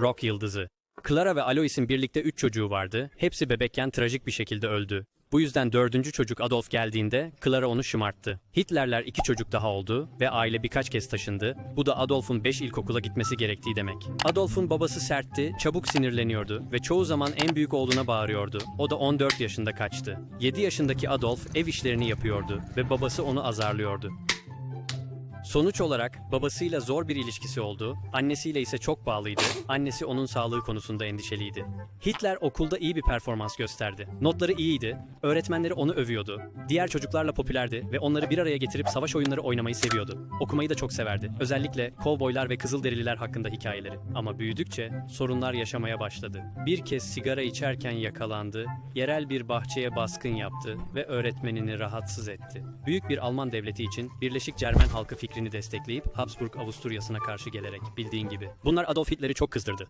Rock yıldızı. Clara ve Alois'in birlikte 3 çocuğu vardı. Hepsi bebekken trajik bir şekilde öldü. Bu yüzden dördüncü çocuk Adolf geldiğinde Clara onu şımarttı. Hitlerler iki çocuk daha oldu ve aile birkaç kez taşındı. Bu da Adolf'un 5 ilkokula gitmesi gerektiği demek. Adolf'un babası sertti, çabuk sinirleniyordu ve çoğu zaman en büyük oğluna bağırıyordu. O da 14 yaşında kaçtı. 7 yaşındaki Adolf ev işlerini yapıyordu ve babası onu azarlıyordu. Sonuç olarak babasıyla zor bir ilişkisi oldu, annesiyle ise çok bağlıydı. Annesi onun sağlığı konusunda endişeliydi. Hitler okulda iyi bir performans gösterdi. Notları iyiydi, öğretmenleri onu övüyordu. Diğer çocuklarla popülerdi ve onları bir araya getirip savaş oyunları oynamayı seviyordu. Okumayı da çok severdi. Özellikle kovboylar ve kızılderililer hakkında hikayeleri. Ama büyüdükçe sorunlar yaşamaya başladı. Bir kez sigara içerken yakalandı, yerel bir bahçeye baskın yaptı ve öğretmenini rahatsız etti. Büyük bir Alman devleti için Birleşik Cermen halkı fikrini destekleyip Habsburg Avusturya'sına karşı gelerek bildiğin gibi. Bunlar Adolf Hitler'i çok kızdırdı.